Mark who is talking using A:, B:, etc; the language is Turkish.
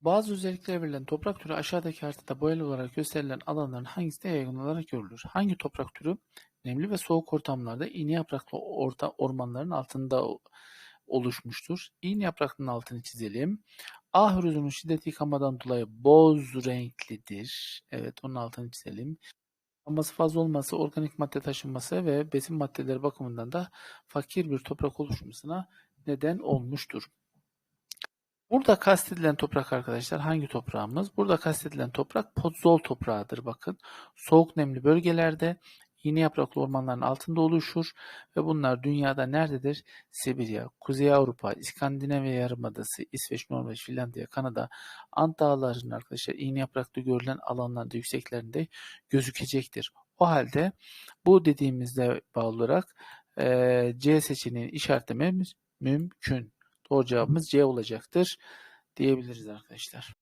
A: Bazı özellikleri verilen toprak türü aşağıdaki haritada boyalı olarak gösterilen alanların hangisinde yaygın olarak görülür? Hangi toprak türü nemli ve soğuk ortamlarda iğne yapraklı orta ormanların altında oluşmuştur? İğne yapraklının altını çizelim. A hürüzünün şiddeti yıkamadan dolayı boz renklidir. Evet onun altını çizelim. Yıkanması fazla olması, organik madde taşınması ve besin maddeleri bakımından da fakir bir toprak oluşmasına neden olmuştur. Burada kastedilen toprak arkadaşlar hangi toprağımız? Burada kastedilen toprak podzol toprağıdır bakın. Soğuk nemli bölgelerde iğne yapraklı ormanların altında oluşur ve bunlar dünyada nerededir? Sibirya, Kuzey Avrupa, İskandinavya Yarımadası, İsveç, Norveç, Finlandiya, Kanada, Ant Dağları'nın arkadaşlar iğne yapraklı görülen alanlarda yükseklerinde gözükecektir. O halde bu dediğimizde bağlı olarak eee, C seçeneğini işaretlememiz mümkün. Doğru cevabımız C olacaktır diyebiliriz arkadaşlar.